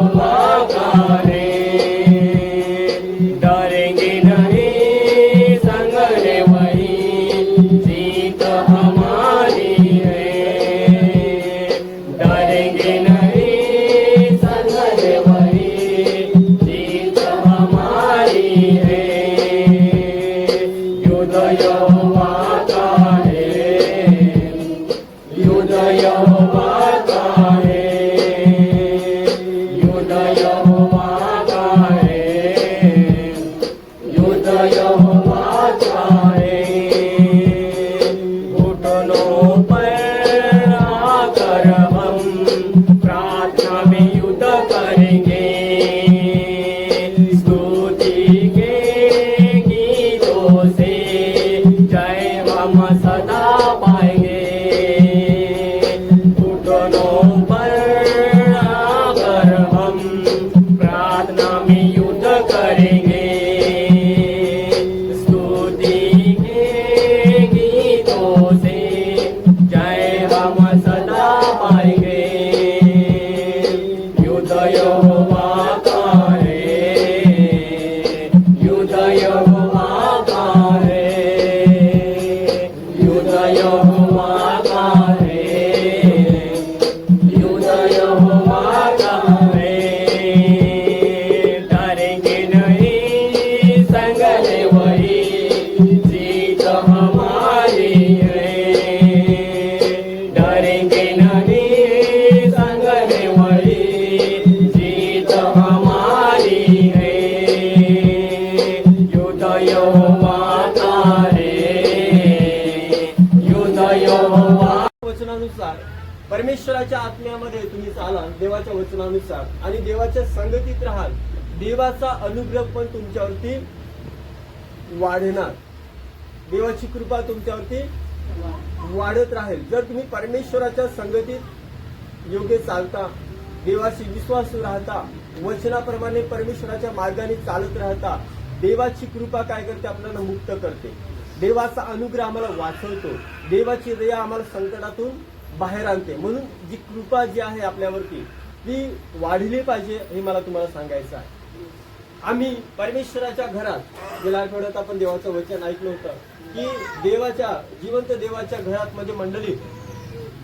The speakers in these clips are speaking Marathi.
Vamos. परमेश्वराच्या आत्म्यामध्ये तुम्ही चालाल देवाच्या वचनानुसार आणि देवाच्या संगतीत राहाल. देवाचा अनुग्रह पण तुमच्यावरती वाढणार. देवाची कृपा तुमच्यावरती वाढत राहील. जर तुम्ही परमेश्वराच्या संगतीत योग्य चालता देवाशी विश्वास राहता वचनाप्रमाणे परमेश्वराच्या मार्गाने चालत राहता देवाची कृपा काय करते? आपल्याला मुक्त करते. देवाचा अनुग्रह आम्हाला वाचवतो. देवाची दया आम्हाला संकटातून बाहेर आणते. म्हणून जी कृपा जी आहे आपल्यावरती ती वाढली पाहिजे हे मला तुम्हाला सांगायचं आहे. आम्ही परमेश्वराच्या घरात गेल्या आठवड्यात आपण देवाचं वचन ऐकलं होतं की देवाच्या जिवंत देवाच्या घरात म्हणजे मंडळीत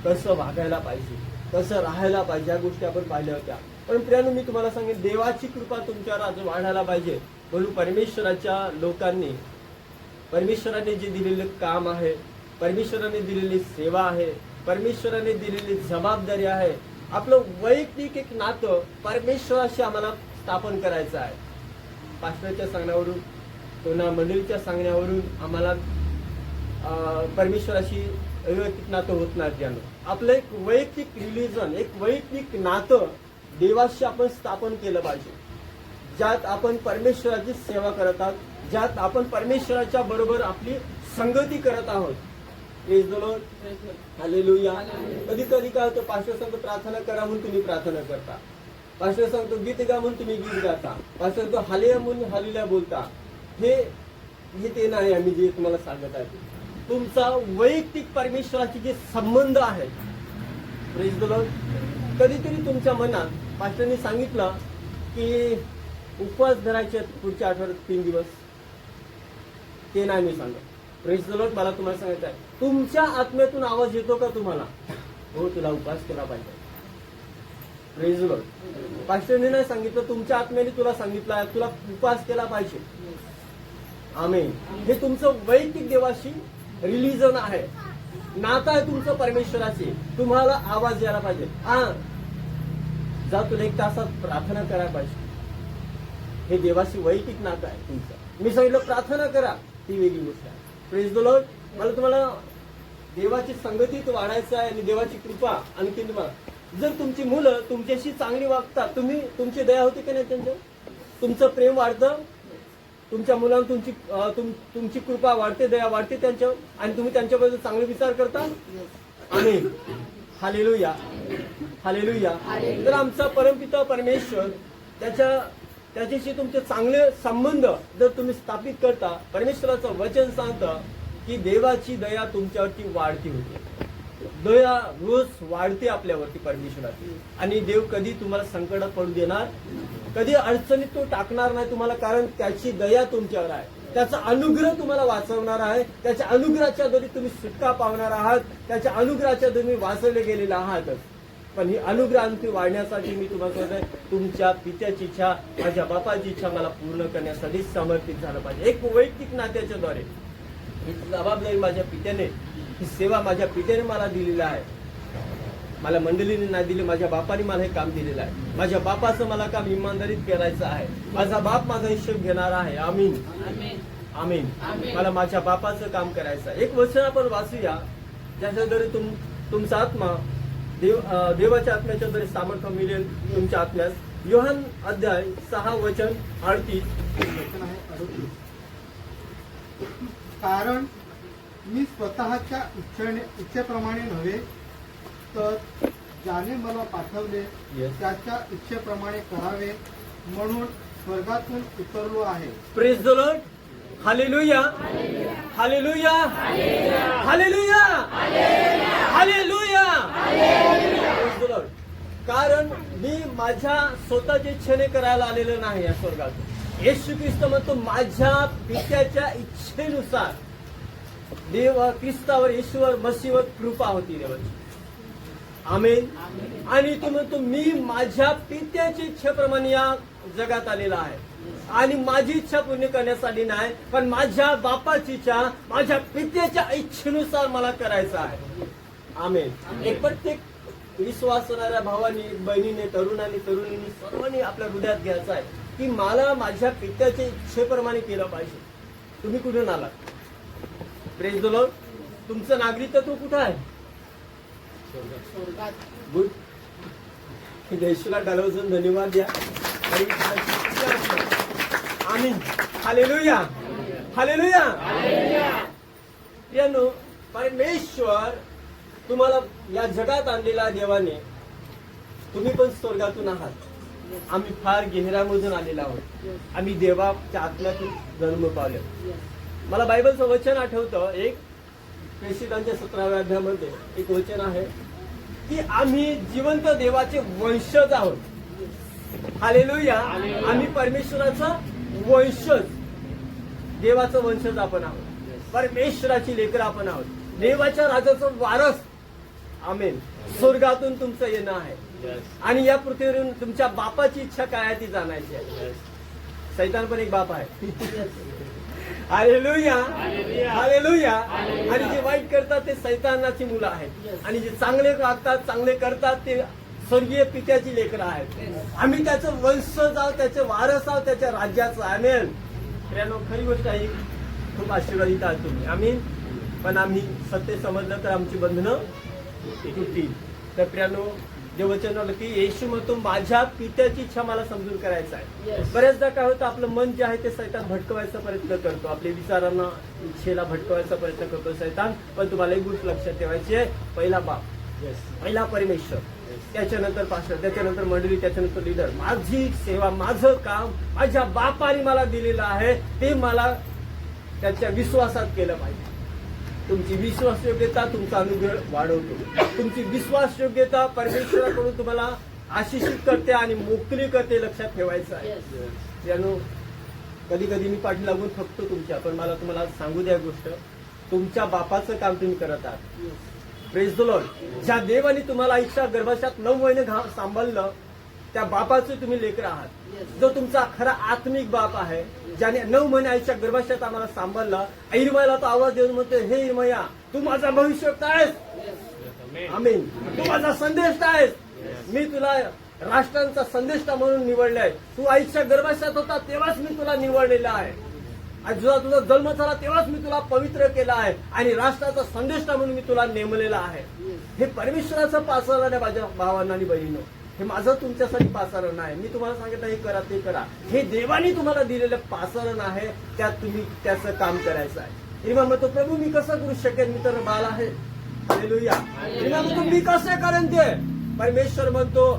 कसं वागायला पाहिजे कसं राहायला पाहिजे या गोष्टी आपण पाहिल्या होत्या. पण प्रियानो मी तुम्हाला सांगेन देवाची कृपा तुमच्यावर आज वाढायला पाहिजे. म्हणून परमेश्वराच्या लोकांनी परमेश्वराने जे दिलेलं काम आहे परमेश्वराने दिलेली सेवा आहे परमेश्वराने दिलेली जबाबदारी आहे. आपलं वैयक्तिक एक नातं परमेश्वराशी आम्हाला स्थापन करायचं आहे. पास्टरच्या सांगण्यावरून पुन्हा मंदिरच्या सांगण्यावरून आम्हाला परमेश्वराशी वैयक्तिक नातं होत नाही ज्यानं आपलं एक वैयक्तिक रिलिजन एक वैयक्तिक नातं देवाशी आपण स्थापन केलं पाहिजे. ज्यात आपण परमेश्वराची सेवा करत आहोत ज्यात आपण परमेश्वराच्या बरोबर आपली संगती करत आहोत. Praise कधी कधी काय होतं पास्टर सांगतो प्रार्थना करा म्हणून तुम्ही प्रार्थना करता. पास्टर सांगतो गीत गा म्हणून तुम्ही गीत गाता. पास्टर सांगतो हालेया म्हणून हालेल्या बोलता. हे हे ते नाही आम्ही जे तुम्हाला सांगत आहे तुमचा वैयक्तिक परमेश्वराचे जे संबंध आहे कधीतरी तुमच्या मनात पास्टरने सांगितलं की उपवास धरायचे आहेत पुढच्या आठवड्यात तीन दिवस. ते नाही मी सांगत. प्रेस दलोट मला तुम्हाला सांगायचं आहे. तुमच्या आत्म्यातून आवाज येतो का तुम्हाला? हो तुला उपास केला पाहिजे. प्रेस दलोट लॉर्ड पास्टरने नाही सांगितलं तुमच्या आत्म्याने तुला सांगितलं तुला उपास केला पाहिजे. आमे हे तुमचं वैयक्तिक देवाशी रिलिजन आहे. नातं आहे तुमचं परमेश्वराचे. तुम्हाला आवाज यायला पाहिजे. हा. जा तुला एक तासात प्रार्थना करायला पाहिजे. हे देवाशी वैयक्तिक नातं आहे तुमचं. मी सांगितलं प्रार्थना करा. ती वेगळी गोष्ट आहे. Praise the Lord. मला तुम्हाला देवाची संगतीत वाढायचं आहे आणि देवाची कृपा आणखी तुम्हाला. जर तुमची मुलं तुमच्याशी चांगली वागतात तुम्ही तुमची दया होती का नाही त्यांच्या तुमचं प्रेम वाढतं तुमच्या मुलांना तुमची तुम- तुमची कृपा वाढते दया वाढते त्यांच्यावर आणि तुम्ही त्यांच्याबद्दल चांगले विचार करता? आणि हालेलुया. हालेलुया. तर आमचा परमपिता परमेश्वर त्याच्या त्याच्याशी तुमचे चांगले संबंध जर तुम्ही स्थापित करता परमेश्वराचं वचन सांगतं की देवाची दया तुमच्यावरती वाढती होती. दया रोज वाढते आपल्यावरती परमेश्वराची. आणि देव कधी तुम्हाला संकटात पडू देणार? कधी अडचणीत तो टाकणार नाही तुम्हाला कारण त्याची दया तुमच्यावर आहे. त्याचा अनुग्रह तुम्हाला वाचवणार आहे. त्याच्या अनुग्रहाच्या द्वारे तुम्ही सुटका पावणार आहात. त्याच्या अनुग्रहाच्या द्वारे तुम्ही वाचवले गेलेले आहातच. पण ही अनुग्रहांती वाढण्यासाठी मी तुम्हाला सांगतोय तुमच्या पित्याची इच्छा माझ्या बापाची इच्छा मला पूर्ण करण्यासाठी समर्पित झालं पाहिजे. एक वैयक्तिक नात्याच्या द्वारे ही जबाबदारी माझ्या पित्याने ही सेवा माझ्या पित्याने मला दिलेली आहे. मला मंडळीने नाही दिली माझ्या बापाने मला हे काम दिलेलं आहे. माझ्या बापाचं मला काम इमानदारीत करायचं आहे. माझा बाप माझा हिशोब घेणार आहे. आमीन. आमीन. मला माझ्या बापाचं काम करायचं आहे. एक वचन आपण वाचूया ज्याच्याद्वारे तुम तुमचा आत्मा देव देवाच्या आत्म्याच्या द्वारे सामर्थ्य मिळेल तुमच्या आत्म्यास योहन अध्याय सहा वचन अडतीस. वचन आहे अडतीस. कारण मी स्वतःच्या इच्छेने इच्छेप्रमाणे नव्हे तर ज्याने मला पाठवले. त्याच्या इच्छेप्रमाणे करावे म्हणून स्वर्गातून उतरलो आहे. Praise the Lord hallelujah hallelujah hallelujah hallelujah कारण मी माझ्या स्वतःच्या इच्छेने करायला आलेलं नाही या स्वर्गात येशू ख्रिस्त म्हणतो माझ्या पित्याच्या इच्छेनुसार देव ख्रिस्तावर येशूवर मसीवर कृपा होती देवाची. आमेन. आणि तो म्हणतो मी माझ्या पित्याची इच्छेप्रमाणे या जगात आलेला आहे. आणि माझी इच्छा पूर्ण करण्यासाठी नाही पण माझ्या बापाची इच्छा माझ्या पित्याच्या इच्छेनुसार मला करायचं आहे. आमेन. एक प्रत्येक विश्वास भावानी बहिणीने तरुणांनी तरुणींनी सर्वांनी आपल्या हृदयात घ्यायचं आहे की मला माझ्या पित्याच्या इच्छेप्रमाणे केलं पाहिजे. तुम्ही कुठून आलात प्रेज द लॉर्ड तुमचं नागरिकत्व कुठं आहे? गुड. देशला डालवजून धन्यवाद द्या. आमीन. हालेलुया. हालेलुया. प्रियानो परमेश्वर तुम्हाला या जगात आणलेला देवाने तुम्ही पण स्वर्गातून आहात. आम्ही फार गेहऱ्यामधून आलेलो आहोत. आम्ही देवाच्या आत्म्यातून जन्म पावले. मला बायबलचं वचन आठवतं एक प्रेषितांच्या सतराव्या अध्यायामध्ये एक वचन आहे की आम्ही जिवंत देवाचे वंशज आहोत. हालेलुया. आम्ही परमेश्वराचा वंशज देवाचं वंशज आपण आहोत. परमेश्वराची लेकर आपण आहोत. देवाच्या राजाचं वारस आमेन. स्वर्गातून तुमचं येणं आहे. आणि या पृथ्वीवरून तुमच्या बापाची इच्छा काय आहे ती जाणायची आहे. सैतान पण एक बाप आहे. हालेलुया. हालेलुया. आणि जे वाईट करतात ते सैतानाची मुलं आहेत. आणि जे चांगले वागतात चांगले करतात ते स्वर्गीय पित्याची लेकरं आहेत. आम्ही त्याचं वंशज आहोत त्याचे वारस आहोत त्याच्या राज्याचं. आमेन. प्रियानो खरी गोष्ट आहे खूप आशीर्वादित आहात तुम्ही. आम्ही पण आम्ही सत्य समजलं तर आमची बंधनं तुटतील तर प्रियानो जे वचन आलं की येशू म्हणतो माझ्या पित्याची इच्छा मला समजून करायचं आहे. बऱ्याचदा काय होतं आपलं मन जे आहे ते सैतान भटकवायचा प्रयत्न करतो. आपल्या विचारांना इच्छेला भटकवायचा प्रयत्न करतो सैतान. पण तुम्हाला एक गोष्ट लक्षात ठेवायची आहे पहिला बाप. पहिला परमेश्वर. त्याच्यानंतर पास्टर त्याच्यानंतर मंडळी त्याच्यानंतर लिडर माझी सेवा माझं काम माझ्या बापाने मला दिलेलं आहे ते मला त्याच्या विश्वासात केलं पाहिजे. तुमची विश्वासयोग्यता तुमचा अनुग्रह वाढवतो. तुमची विश्वासयोग्यता परमेश्वराकडून तुम्हाला आशिषित करते आणि मोकळी करते लक्षात ठेवायचं आहे. त्यानो कधी कधी मी पाठी लागून थकतो तुमच्या पण मला तुम्हाला सांगू द्या गोष्ट. तुमच्या बापाचं काम तुम्ही करत आहात. प्रेस द लॉर्ड ज्या देवाने तुम्हाला इच्छा गर्भाशात नऊ महिने घा- सांभाळलं त्या बापाचे तुम्ही लेकर आहात. जो तुमचा खरा आत्मिक बाप आहे ज्याने नऊ महिने आईच्या गर्भाशात आम्हाला सांभाळलं इरमयाला तो आवाज देऊन म्हणतो हे इरमया तू माझा भविष्य आहेस आमीन. तू माझा संदेश आहेस मी तुला राष्ट्रांचा संदेष्टा म्हणून निवडलाय. तू आईच्या गर्भाशात होता तेव्हाच मी तुला निवडलेला आहे. आणि जेव्हा तुझा जन्म झाला तेव्हाच मी तुला पवित्र केला आहे. आणि राष्ट्राचा संदेष्टा म्हणून मी तुला नेमलेला आहे. हे परमेश्वराचं पासरण आहे माझ्या भावांना आणि बहिणीनं. हे माझं तुमच्यासाठी पासारण आहे. मी तुम्हाला सांगितलं हे करा ते करा. हे देवाने तुम्हाला दिलेलं पासारण आहे त्यात तुम्ही त्याचं काम करायचं आहे. इमाम म्हणतो प्रभू मी कसं करू शकेन? मी तर बाल आहे. म्हणतो मी कसं करेन ते? परमेश्वर म्हणतो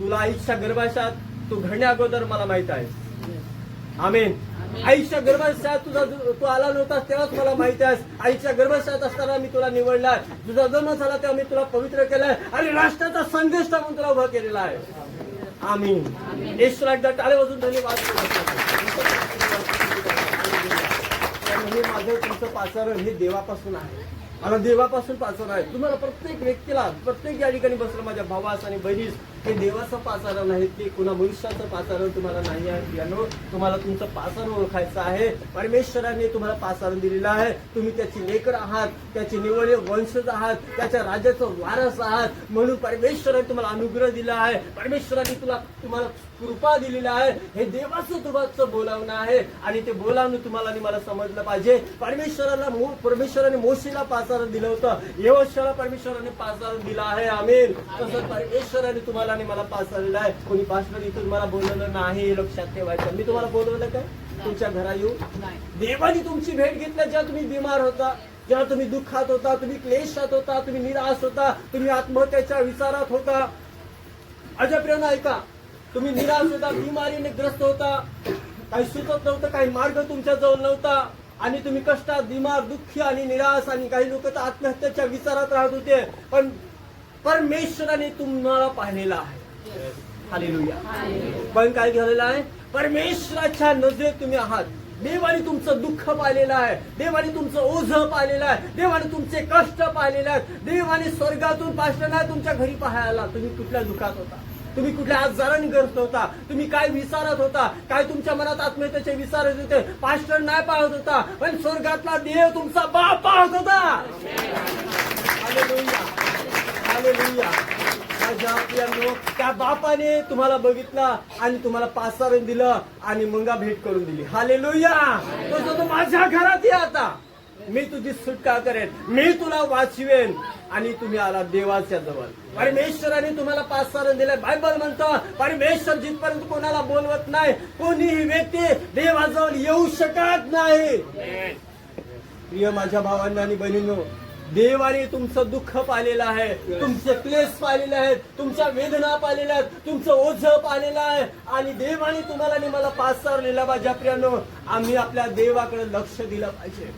तुला आईच्या गर्भाशात तू घडण्या अगोदर मला माहीत आहे आमेन. आईच्या गर्भाशयात तुझा तू आला नव्हतास तेव्हाच मला माहिती आहे आईच्या गर्भाशयात असताना मी तुला निवडलाय. तुझा जन्म झाला तेव्हा मी तुला पवित्र केलाय आणि राष्ट्राचा संदेश म्हणून तुला उभा केलेला आहे. आमीन. ईश्वर एकदा टाळे वाजून धन्यवाद हे माझं तुमचं पाचारण हे देवापासून आहे. मला देवापासून पाचारण आहे तुम्हाला प्रत्येक व्यक्तीला प्रत्येक या ठिकाणी बसलं माझ्या भावास आणि बहिणीस हे देवाचं पाचारण आहे ते कुणा मनुष्याचं पाचारण तुम्हाला नाही आहे यानो तुम्हाला तुमचं पाचारण ओळखायचं आहे. परमेश्वराने तुम्हाला पाचारण दिलेलं आहे. तुम्ही त्याची लेकर आहात त्याचे निवडले वंशज आहात त्याच्या राज्याचं वारस आहात. म्हणून परमेश्वराने तुम्हाला अनुग्रह दिला आहे. परमेश्वराने तुला तुम्हाला कृपा दिलेला आहे. हे देवाचं तुमचं बोलावणं आहे. आणि ते बोलावणं तुम्हाला मला समजलं पाहिजे. परमेश्वराला मो- परमेश्वराने मोशीला पाचारण दिलं होतं. यवशाला परमेश्वराने पाचारण दिलं आहे. आमेन. तसं परमेश्वराने तुम्हाला आणि मला पाचारलेलं आहे. कोणी इथून मला बोलवलं नाही. लक्षात ठेवायचं. मी तुम्हाला बोलवलं काय? तुमच्या घरा येऊ. देवाने तुमची भेट घेतल्या जेव्हा तुम्ही बिमार होता जेव्हा तुम्ही दुःखात होता तुम्ही क्लेशात होता तुम्ही निराश होता तुम्ही आत्महत्याच्या विचारात होता. अजय ऐका तुम्ही निराश होता बिमारीने ग्रस्त होता. काही सुचत नव्हतं काही मार्ग तुमच्या जवळ नव्हता. आणि तुम्ही कष्टात दिमाग दुःखी आणि निराश आणि काही लोक तर आत्महत्याच्या विचारात राहत होते. पण परमेश्वराने तुम्हाला पाहिलेला आहे. हालेलुया पण काय झालेलं आहे? परमेश्वराच्या नजरेत तुम्ही आहात. देवाने तुमचं दुःख पाहिलेलं आहे. देवाने तुमचं ओझ पाहिलेलं आहे. देवाने तुमचे कष्ट पाहिलेले आहेत. देवाने स्वर्गातून पाहिलं नाही तुमच्या घरी पाहायला तुम्ही कुठल्या दुःखात होता? तुम्ही कुठल्या आजाराने ग्रस्त होता? तुम्ही काय विचारत होता? काय तुमच्या मनात आत्महत्याचे विचार येत होते? पास्टर नाही पाहत होता. पण स्वर्गातला देव तुमचा बाप पाहत होता. त्या बापाने तुम्हाला बघितला आणि तुम्हाला पाचारण दिलं आणि मंगा भेट करून दिली. हाले लोया तो माझ्या घरात ये आता. मी तुझी सुटका करेन. मी तुला वाचवेन. आणि तुम्ही आला देवाच्या जवळ. परमेश्वराने तुम्हाला पासारण दिलंय. बायबल म्हणतो परमेश्वर जिथपर्यंत कोणाला बोलवत नाही कोणीही व्यक्ती देवाजवळ येऊ शकत नाही. प्रिय माझ्या भावांना आणि बहिणींनो देवाने तुमचं दुःख पाहिलेलं आहे तुमचे क्लेश पाहिलेले आहेत तुमच्या वेदना पाहिलेल्या आहेत तुमचं ओझ पाहिलेलं आहे. आणि देवाने तुम्हाला आणि मला लिहिला माझ्या प्रियानो आम्ही आपल्या देवाकडे लक्ष दिलं पाहिजे.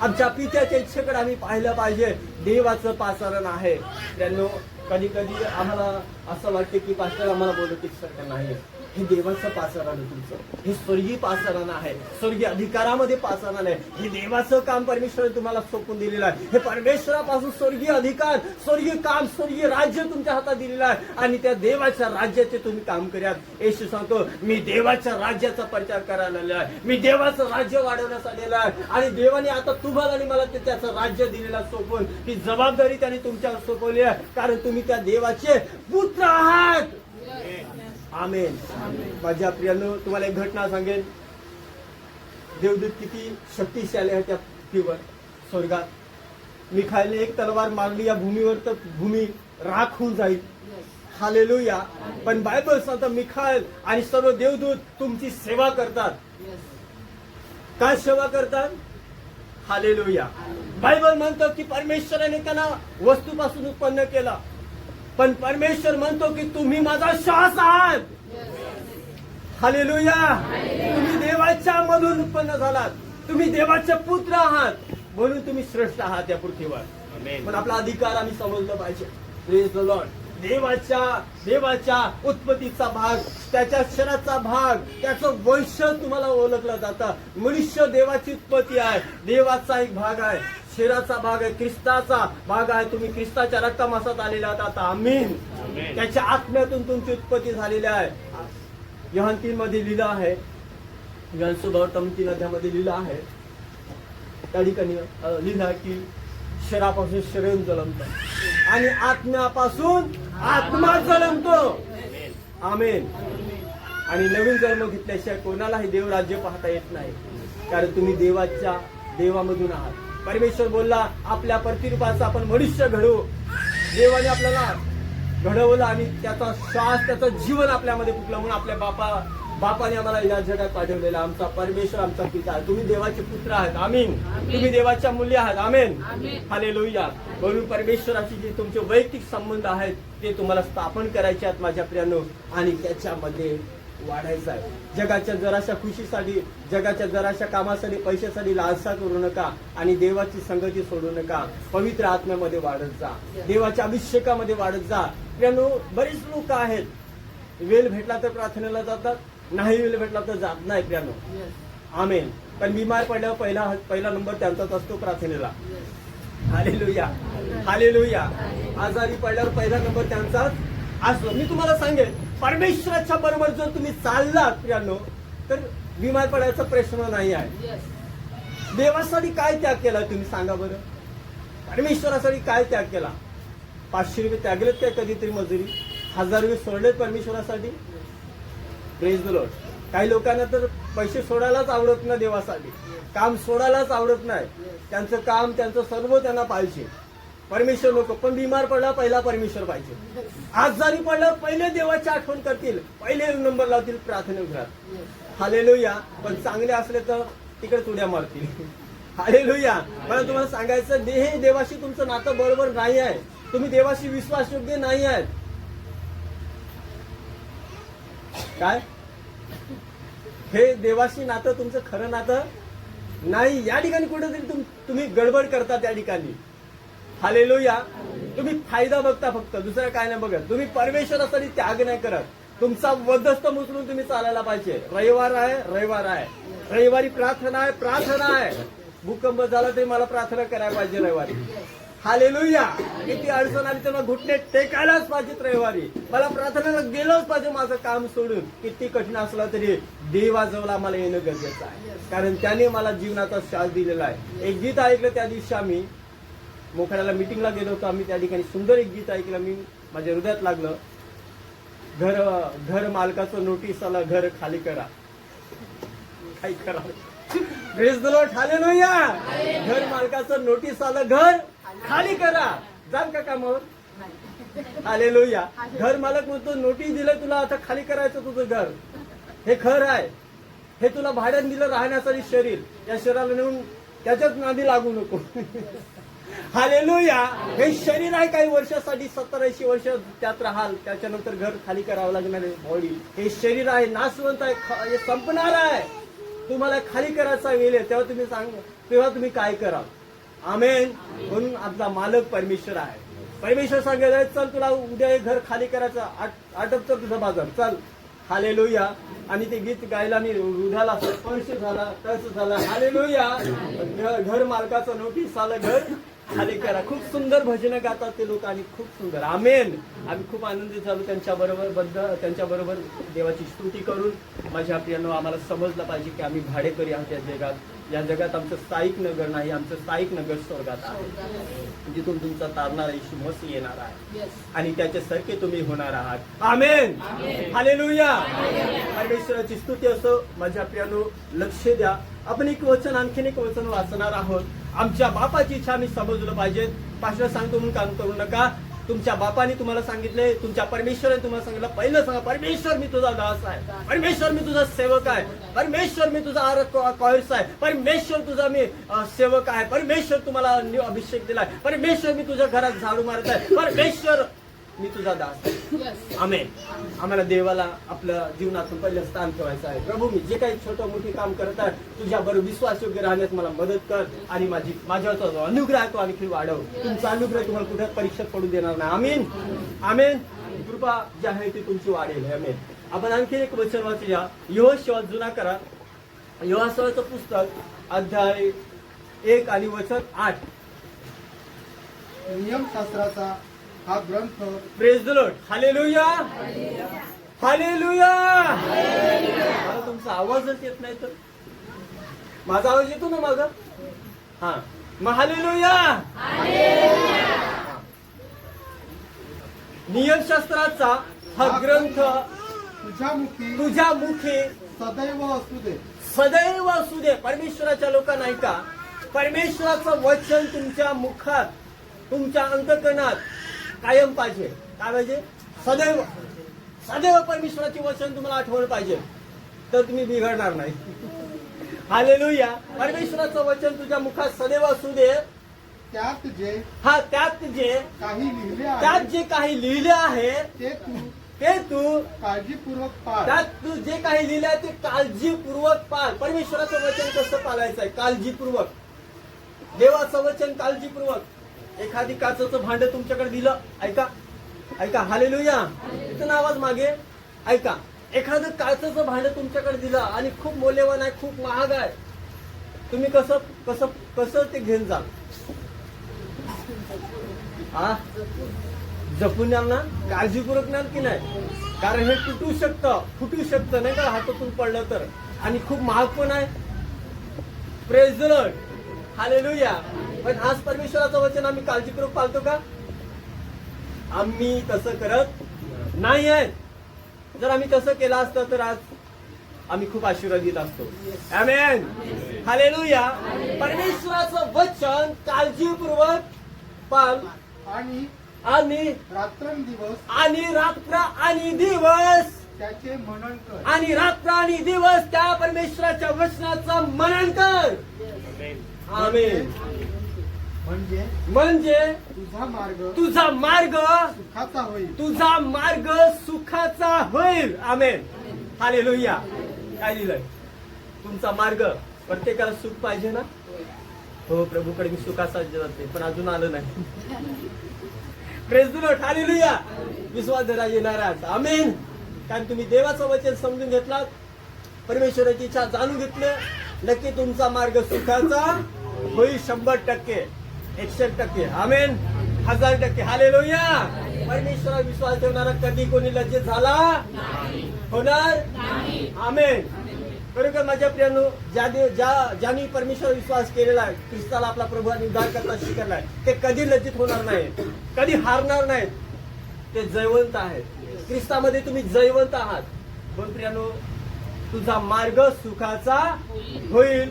आमच्या पित्याच्या इच्छेकडे आम्ही पाहिलं पाहिजे. देवाचं पासारण आहे त्यांनो कधी कधी आम्हाला असं वाटते की पास्टर आम्हाला बोलत सत्य नाही हे देवाचं पाचारण तुमचं. हे स्वर्गीय पाचारण आहे. स्वर्गीय अधिकारामध्ये पाचारण आहे. हे देवाचं काम परमेश्वर तुम्हाला सोपून दिलेलं आहे. हे परमेश्वरापासून स्वर्गीय अधिकार स्वर्गीय काम स्वर्गीय राज्य तुमच्या हातात दिलेलं आहे. आणि त्या देवाच्या राज्याचे तुम्ही काम करात येशू सांगतो मी देवाच्या राज्याचा प्रचार करायला आलेला आहे. मी देवाचं राज्य वाढवण्यास आलेलं आहे. आणि देवाने आता तुम्हाला आणि मला ते त्याचं राज्य दिलेलं सोपून. ही जबाबदारी त्याने तुमच्यावर सोपवली आहे. कारण तुम्ही त्या देवाचे पुत्र आहात. आमेन. माझ्या प्रियांनो तुम्हाला एक घटना सांगेन. देवदूत किती शक्तिशाली आहे त्या पृथ्वीवर स्वर्गात. मिखायलने एक तलवार मारली या भूमीवर तर भूमी राख होऊन जाईल. हालेलुया. पण बायबल सांगतं मिखायल आणि सर्व देवदूत तुमची सेवा करतात. काय सेवा करतात? हालेलुया. बायबल म्हणतो की परमेश्वराने त्यांना वस्तूपासून उत्पन्न केला. पण परमेश्वर म्हणतो की तुम्ही माझा श्वास आहात. हालेलुया. तुम्ही देवाच्या मधून उत्पन्न झालात. तुम्ही देवाचे पुत्र आहात. म्हणून तुम्ही श्रेष्ठ आहात या पृथ्वीवर. पण आपला अधिकार आम्ही समजलं पाहिजे. देवाच्या देवाच्या उत्पत्तीचा भाग त्याच्या क्षणाचा भाग त्याचं वंश तुम्हाला ओळखलं जातं. मनुष्य देवाची उत्पत्ती आहे. देवाचा एक भाग आहे. शरीराचा भाग आहे ख्रिस्ताचा भाग आहे. तुम्ही ख्रिस्ताच्या रक्तमासात आलेला आहात आता. आमीन. त्याच्या आत्म्यातून तुमची उत्पत्ती झालेली आहे. योहान तीन मध्ये लिहिलं आहे तीन अध्यामध्ये लिहिलं आहे. त्या ठिकाणी लिहिलं आहे की शरापासून शरीर जलमतं. आणि आत्म्यापासून आत्मा जलमतो. आमेन. आणि नवीन जन्म घेतल्याशिवाय कोणालाही देव राज्य पाहता येत नाही. कारण तुम्ही देवाच्या देवामधून आहात. परमेश्वर बोलला आपल्या प्रतिरूपाचा आपण मनुष्य घडवू देवाने आपल्याला घडवलं आणि त्याचा श्वास त्याचं जीवन आपल्यामध्ये फुटलं म्हणून आपल्या बापा बापाने आम्हाला या जगात पाठवलेला. आमचा परमेश्वर आमचा पिता. तुम्ही देवाचे पुत्र आहात. आमीन. तुम्ही देवाच्या मूल्य आहात. आमेन. हाले म्हणून परमेश्वराची जे तुमचे वैयक्तिक संबंध आहेत ते तुम्हाला स्थापन करायचे आहेत माझ्या प्रियानो. आणि त्याच्यामध्ये वाढायचं आहे. जगाच्या जराशा खुशीसाठी जगाच्या जराशा कामासाठी पैशासाठी लालसा करू नका आणि देवाची संगती सोडू नका. पवित्र आत्म्यामध्ये वाढत जा. देवाच्या अभिषेकामध्ये वाढत जा. प्रियानो बरीच लोक आहेत. वेळ भेटला तर प्रार्थनेला जातात नाही वेळ भेटला तर जात नाही प्रियानो आमेन. पण बिमार पडल्यावर पहिला पहिला नंबर त्यांचाच असतो प्रार्थनेला. हालेलुया. हालेलुया. आजारी पडल्यावर पहिला नंबर त्यांचाच असतो. मी तुम्हाला सांगेन परमेश्वराच्या बरोबर जर तुम्ही चाललात प्रियानो तर बिमार पडायचा प्रश्न नाही आहे. देवासाठी काय त्याग केला तुम्ही सांगा बरं? परमेश्वरासाठी काय त्याग केला? पाचशे रुपये त्यागलेत काय कधीतरी मजुरी? हजार रुपये सोडलेत परमेश्वरासाठी? प्रेज द लॉर्ड काही लोकांना तर पैसे सोडायलाच आवडत नाही देवासाठी. काम सोडायलाच आवडत नाही. त्यांचं काम त्यांचं सर्व त्यांना पाहिजे. परमेश्वर लोक पण बिमार पडला पहिला परमेश्वर पाहिजे. आजारी पडला पहिले देवाची आठवण करतील. पहिले नंबर लावतील प्रार्थना घरात. हालेलुया. पण चांगले असले तर तिकडे तुड्या मारतील. हालेलुया. मला तुम्हाला सांगायचं दे हे देवाशी तुमचं नातं बरोबर नाही आहे. तुम्ही देवाशी विश्वासयोग्य नाही आहेत. काय? हे देवाशी नातं तुमचं खरं नातं नाही. या ठिकाणी कुठेतरी तुम्ही गडबड करता त्या ठिकाणी. हालेलुया. तुम्ही फायदा बघता फक्त दुसरं काय नाही बघत. तुम्ही परमेश्वरासाठी त्याग नाही करत. तुमचा वधस्त उचलून तुम्ही चालायला पाहिजे. रविवार आहे रविवार आहे. रविवारी प्रार्थना आहे प्रार्थना आहे. भूकंप झाला तरी मला प्रार्थना करायला पाहिजे रविवारी. हालेलुया. किती अडचण आली तर घुटणे टेकायलाच पाहिजेत रविवारी. मला प्रार्थनेला गेलोच पाहिजे माझं काम सोडून. किती कठीण असलं तरी देवाजवळ मला येणं गरजेचं आहे. कारण त्याने मला जीवनाचा श्वास दिलेला आहे. एक गीत ऐकलं त्या दिवशी आम्ही मोखाड्याला मिटिंगला गेलो होतो आम्ही त्या ठिकाणी. सुंदर एक गीत ऐकलं मी. माझ्या हृदयात लागलं घर घर मालकाचं नोटीस आला घर खाली करा. काय करा? प्रेस ठाले नो या घर मालकाचं नोटीस आलं घर खाली करा. जाल का कामावर? हालेलुया घर मालक म्हणतो नोटीस दिलं तुला आता खाली करायचं तुझं घर. हे खर आहे. हे तुला भाड्यात दिलं राहण्यासाठी शरीर. या शरीराला नेऊन त्याच्याच नादी लागू नको. हालेलुया. हे शरीर आहे काही वर्षासाठी सत्तर ऐंशी वर्ष त्यात राहाल. त्याच्यानंतर घर खाली करावं लागणार आहे बॉडी. हे शरीर आहे नाशवंत आहे हे संपणार आहे. तुम्हाला खाली करायचा वेळ आहे तेव्हा तुम्ही सांग तेव्हा तुम्ही काय करा आमेन. म्हणून आपला मालक परमेश्वर आहे. परमेश्वर सांगेल चल तुला उद्या हे घर खाली करायचं आट- आटपचं तुझं बाजार. चल. हालेलुया. आणि ते गीत गायला मी हृदयाला स्पर्श झाला तस झाला. हालेलुया. घर मालकाचं नोटीस आलं घर. खाली करा. खूप सुंदर भजनं गातात ते लोक आणि खूप सुंदर. आमेन. आम्ही खूप आनंदित झालो त्यांच्या बरोबर बद्द त्यांच्या बरोबर देवाची स्तुती करून. माझ्या प्रियानं आम्हाला समजलं पाहिजे की आम्ही भाडेकरी आहोत या जगात. या जगात आमचं स्थायिक नगर नाही आमचं स्थायिक नगर स्वर्गात आहे. जिथून तुमचा तारणारा येशू मसी येणार आहे. आणि त्याच्यासारखे तुम्ही होणार आहात. आमेन. हालेलुया. परमेश्वराची स्तुती असो. माझ्या प्रियानो लक्ष द्या. आपण एक वचन आणखीन एक वचन वाचणार आहोत. आमच्या बापाची इच्छा आम्ही समजलं पाहिजे. पाचव्या सांगतो म्हणून काम करू नका. तुमच्या बापाने तुम्हाला सांगितले तुमच्या परमेश्वरने तुम्हाला सांगितलं. पहिलं सांगा परमेश्वर मी तुझा दास आहे. परमेश्वर मी तुझा सेवक आहे. परमेश्वर मी तुझा आर कॉयर्स आहे. परमेश्वर तुझा मी सेवक आहे. परमेश्वर तुम्हाला न्यू अभिषेक दिलाय. परमेश्वर मी तुझ्या घरात झाडू मारत आहे. परमेश्वर मी तुझा दास. आमेन. आम्हाला देवाला आपल्या जीवनातून पहिलं स्थान ठेवायचं आहे. प्रभू मी जे काही छोटं मोठी काम करत आहे तुझ्या बरोबर विश्वासयोग्य राहण्यात मला मदत कर आणि माझी माझ्यावरचा जो अनुग्रह तो आणखी वाढव. तुमचा अनुग्रह तुम्हाला कुठे परीक्षेत पडू देणार नाही. आमीन. आमेन. कृपा जी आहे ती तुमची वाढेल. आमेन. आपण आणखी एक वचन वाचूया. योशिवा जुना करा. योहासवाचं पुस्तक अध्याय एक आणि वचन आठ. नियमशास्त्राचा हा ग्रंथ praise the Lord hallelujah hallelujah मला तुमचा आवाजच येत नाही तर. माझा आवाज येतो ना माझा? हा. मग हालेलुया नियमशास्त्राचा हा ग्रंथ तुझ्या मुखी तुझ्या मुखे सदैव असू दे. सदैव असू दे. परमेश्वराच्या लोकांना ऐका. परमेश्वराचं वचन तुमच्या मुखात तुमच्या अंतकरणात कायम पाहिजे. काय पाहिजे? सदैव सदैव परमेश्वराचे वचन तुम्हाला आठवण पाहिजे. तर तुम्ही बिघडणार नाही. हालेलुया परमेश्वराचं वचन तुझ्या मुखात सदैव असू दे. त्यात जे हा त्यात जे काही लिहिले त्यात आहे जे काही लिहिले आहे ते तू ते तू काळजीपूर्वक पाळ. त्यात तू जे काही लिहिलंय ते काळजीपूर्वक पाळ. परमेश्वराचं वचन कसं पाळायचं आहे? काळजीपूर्वक. देवाचं वचन काळजीपूर्वक. एखादी काचेचं भांड तुमच्याकडे दिलं ऐका. ऐका हालेलुया. इथं आवाज मागे. ऐका एखादं काचेचं भांड तुमच्याकडे दिलं आणि खूप मौल्यवान आहे खूप महाग आहे. तुम्ही कसं कसं कसं ते घेऊन जा हा जपून याल ना? काळजीपूर्वक द्याल की नाही? कारण हे तुटू शकतं फुटू शकतं नाही का? हातातून पडलं तर. आणि खूप महाग पण आहे. Praise hallelujah. पण आज परमेश्वराचं वचन आम्ही काळजीपूर्वक पाळतो का? आम्ही तसं करत नाही आहे. जर आम्ही तसं केलं असतं तर आज आम्ही खूप आशीर्वादित असतो. Amen hallelujah. परमेश्वराचं वचन काळजीपूर्वक पाल आणि आणि रात्रंदिवस आणि रात्र आणि दिवस. त्याचे मनन कर. आणि रात्र आणि दिवस त्या परमेश्वराच्या वचनाचं मनन कर. आमेन. म्हणजे म्हणजे तुझा मार्ग तुझा मार्ग सुखाचा होईल. तुझा मार्ग सुखाचा होईल. आमेन. हालेलुया. काय लिहिलंय? तुमचा मार्ग. प्रत्येकाला सुख पाहिजे ना? हो प्रभूकडे मी सुखाचा जाते पण अजून आलं नाही. प्रेस हालेलुया विश्वास जरा येणार आज आमेन. कारण तुम्ही देवाचं वचन समजून घेतलात. परमेश्वराची इच्छा जाणून घेतले. नक्की तुमचा मार्ग सुखाचा होईल शंभर टक्के एकशे टक्के. आमेन. हजार टक्के. हाले परमेश्वर विश्वास ठेवणारा कधी कोणी लज्जित झाला? होणार? आमेन. बरोबर माझ्या प्रियानो ज्या ज्या ज्यांनी परमेश्वर विश्वास केलेला आहे ख्रिस्ताला आपला प्रभू आणि उद्धार करता आहे ते कधी लज्जित होणार नाही कधी हारणार नाहीत. ते जयवंत आहेत. ख्रिस्तामध्ये तुम्ही जयवंत आहात. पण प्रियानो तुझा मार्ग सुखाचा होईल.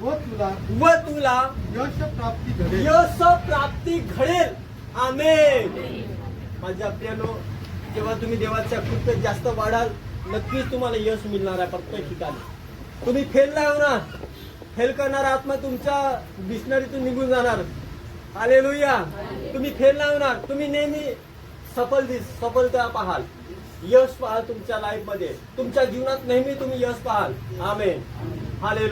व तुला व तुला यश प्राप्ती घडेल. यश प्राप्ती घडेल. आमेन. माझ्या प्रियानो जेव्हा तुम्ही देवाच्या कृपेत जास्त वाढाल नक्कीच तुम्हाला यश मिळणार आहे प्रत्येक ठिकाणी. तुम्ही फेल नाही होणार. फेल करणारा आत्मा तुमच्या डिक्शनरीतून निघून जाणार. आले तुम्ही फेल नाही होणार. तुम्ही नेहमी सफल दिस सफलता पाहाल. यश पाहाल तुमच्या लाईफमध्ये तुमच्या जीवनात नेहमी तुम्ही यश पाहाल. आमेन. हाले